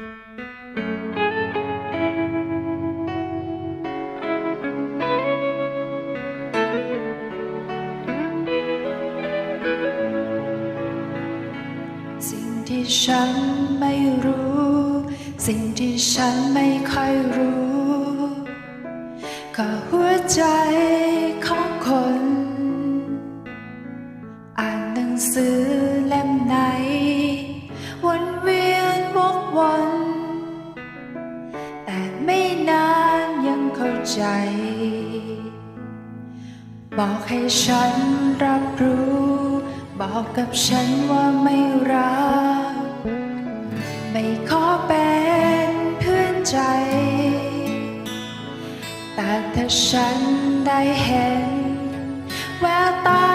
สิ่งที่ฉันไม่รู้ สิ่งที่ฉันไม่ค่อยรู้ ก็หัวใจของคน อ่านหนังสือ ใจ บอกให้ฉันรับรู้ บอกกับฉันว่าไม่รัก ไม่ขอเป็นเพื่อนใจ แต่ถ้าฉันได้เห็นแววตา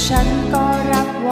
ฉันก็รับไว